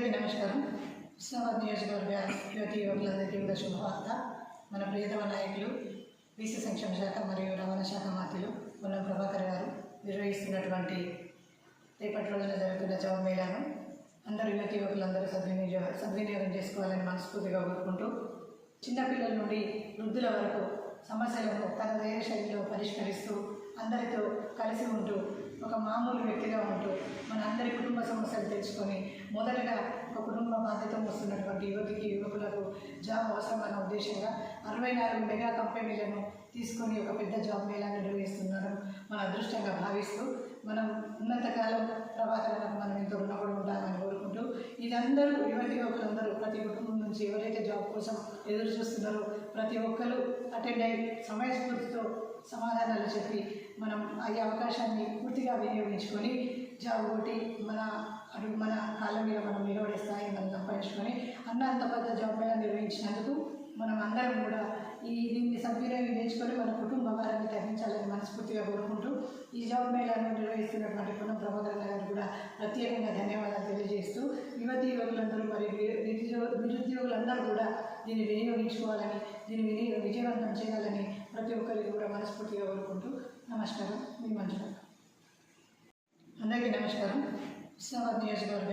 అందరికీ నమస్కారం. హుస్నాబాద్ నియోజకవర్గ యువతి యువకులందరికీ కూడా శుభవార్త. మన ప్రియతమ నాయకులు బీసీ సంక్షేమ శాఖ మరియు రవాణా శాఖ మంత్రులు పొన్నం ప్రభాకర్ గారు నిర్వహిస్తున్నటువంటి రేపటి రోజున జరుగుతున్న జవ మేళాను అందరూ యువతి యువకులందరూ సద్వినియోగ సద్వినియోగం చేసుకోవాలని మనస్ఫూర్తిగా కోరుకుంటూ చిన్నపిల్లల నుండి వృద్ధుల వరకు సమస్యలను తన వేరే శైలిలో పరిష్కరిస్తూ అందరితో కలిసి ఉంటూ ఒక మామూలు వ్యక్తిగా ఉంటూ మన అందరి సమస్యలు తెలుసుకొని మొదటగా ఒక కుటుంబ బాధ్యత వస్తున్నటువంటి యువతికి యువకులకు జాబ్ అవసరమన్న ఉద్దేశంగా అరవై నాలుగు మెగా కంపెనీలను తీసుకొని ఒక పెద్ద జాబ్ మేళా నిర్వహిస్తున్నారు. మన అదృష్టంగా భావిస్తూ మనం ఉన్నంతకాలం ప్రభాకరణకు మనం వీళ్ళందరూ ఇదందరూ యువతి యువకులందరూ ప్రతి కుటుంబం నుంచి ఎవరైతే జాబ్ కోసం ఎదురు చూస్తున్నారో ప్రతి ఒక్కరు అటెండ్ అయ్యి సమయస్ఫూర్తితో సమాధానాలు చెప్పి మనం ఈ అవకాశాన్ని పూర్తిగా వినియోగించుకొని జాబ్ కొట్టి మన అడుగు మన కాళ్ళ మీద మనం నిలబడే స్థాయి మనం సంపాదించుకొని అన్న అంత పెద్ద జాబ్ మీద నిర్వహించినందుకు మనం అందరం కూడా ఈ దీన్ని సద్వినియోగం నేర్చుకొని మన కుటుంబ భారాన్ని తగ్గించాలని మనస్ఫూర్తిగా కోరుకుంటూ ఈ జాబ్ మేళాను నిర్వహిస్తున్నటువంటి పునం ప్రభాకర్ గారికి కూడా ప్రత్యేకంగా ధన్యవాదాలు తెలియజేస్తూ యువతి యువకులందరూ మరి నిరుద్యోగ నిరుద్యోగులందరూ కూడా దీన్ని వినియోగించుకోవాలని దీన్ని వినియోగ విజయవంతం చేయాలని ప్రతి ఒక్కరికి కూడా మనస్ఫూర్తిగా కోరుకుంటూ నమస్కారం. మీ మంచి అందరికీ నమస్కారం. ఇస్లామాబాద్ నియోజకవర్గ